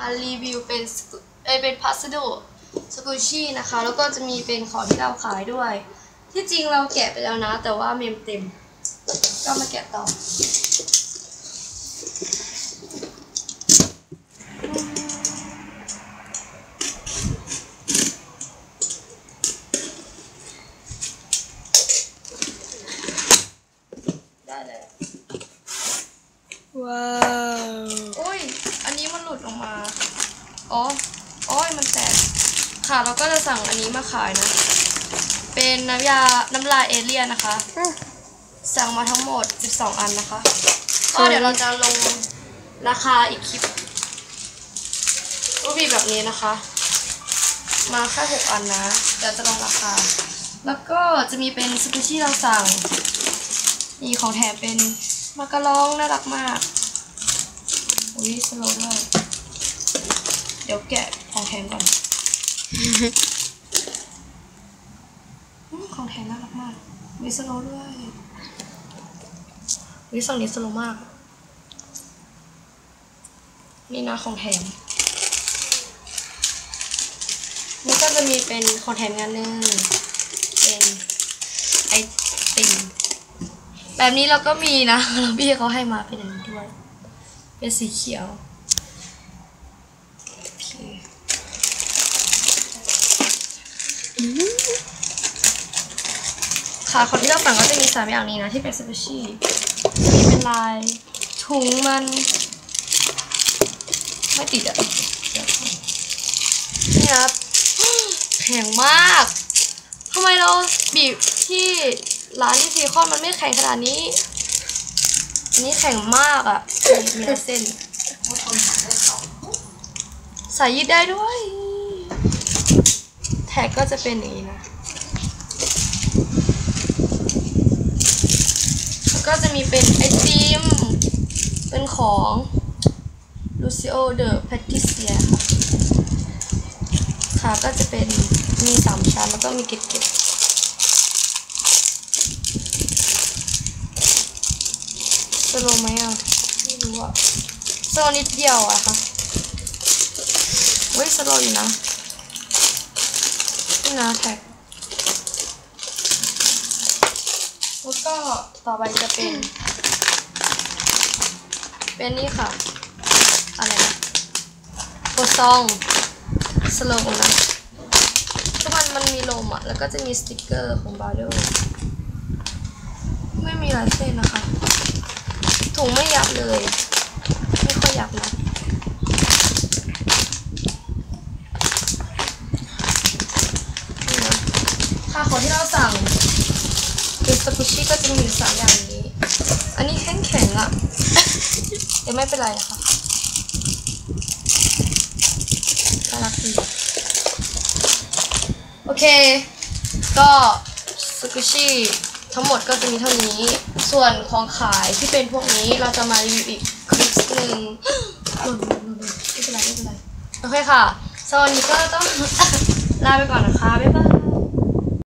มารีวิวเป็นสกุเอยเป็นพัสดุสกุชี่นะคะ แล้วก็จะมีเป็นของที่เราขายด้วย ที่จริงเราแกะไปแล้วนะ แต่ว่าเมมเต็ม ก็มาแกะต่อได้เลยว้าว อุ้ย อันนี้มันหลุดออกมา อ๋ออ้อยมันแตก ค่ะเราก็จะสั่งอันนี้มาขายนะ เป็นน้ำยา น้ำลายเอเลี่ยนนะคะ สั่งมาทั้งหมด 12 อันนะคะ ก็เดี๋ยวเราจะลงราคาอีกคลิปรูปบีแบบนี้นะคะ มาแค่6อันนะเดี๋ยวจะลงราคา แล้วก็จะมีเป็นสกูชี่เราสั่ง มีของแถมเป็นมากระลองน่ารักมาก อุ้ยสโลว์ด้วยเดี๋ยวแกะของแถมก่อน ของแถมน่ารักมากวิสโลด้วยวิสังนี้สโลมาก นี่นะของแถมนี่ก็จะมีเป็นของแถมงานหนึ่งเป็นไอติมแบบนี้เราก็มีนะแล้วพี่เขาให้มาเป็นอย่างนี้ด้วย เป็นสีเขียว ค่ะคนที่เราสั่งก็จะมีสามอย่างนี้นะที่เป็นสเปชี่มีเป็นลายถุงมัน ไม่ติดอะนี่ครับแพงมากทำไมเราบีบที่ร้านที่ซีคอนมันไม่แข็งขนาดนี้ อันนี้แข็งมากอะมีมีลายเส้น ใส่ยืดได้ด้วย แท็กก็จะเป็นอย่างนี้นะ แล้วก็จะมีเป็นไอติม เป็นของ Lucio de Patissier ค่ะค่ะก็จะเป็นมีสามชั้นแล้วก็มีเกล็ดๆสโลว์ไหมอะ ไม่รู้อะโลว์นิดเดียวอะค่ะ เว้ยสโลอยู่นะนี่นะแท็ก แล้วก็ต่อไปจะเป็น เป็นนี่ค่ะ อะไรนะโคซองสโลว์นะทุกมันมันมีลมอะ แล้วก็จะมีสติกเกอร์ของบาร์เดลไม่มีลายเส้นนะคะ ถุงไม่ยับเลย ไม่ค่อยยับนะ นี่นะค่ะ ของที่เราสั่งคือสกุชี่ก็จะมีอยู่สามอย่างนี้ อันนี้แข็งแข็งๆอะยังไม่เป็นไรนะคะน่ารักดีโอเค ก็สกุชี่ทั้งหมดก็จะมีเท่านี้ ส่วนของขายที่เป็นพวกนี้เราจะมารีวิวอีกคลิปหนึ่งหล่นหล่นไม่เป็นไรไม่เป็นไร โอเคค่ะสวันนี้ก็ต้องลาไปก่อนนะคะ บ๊ายบาย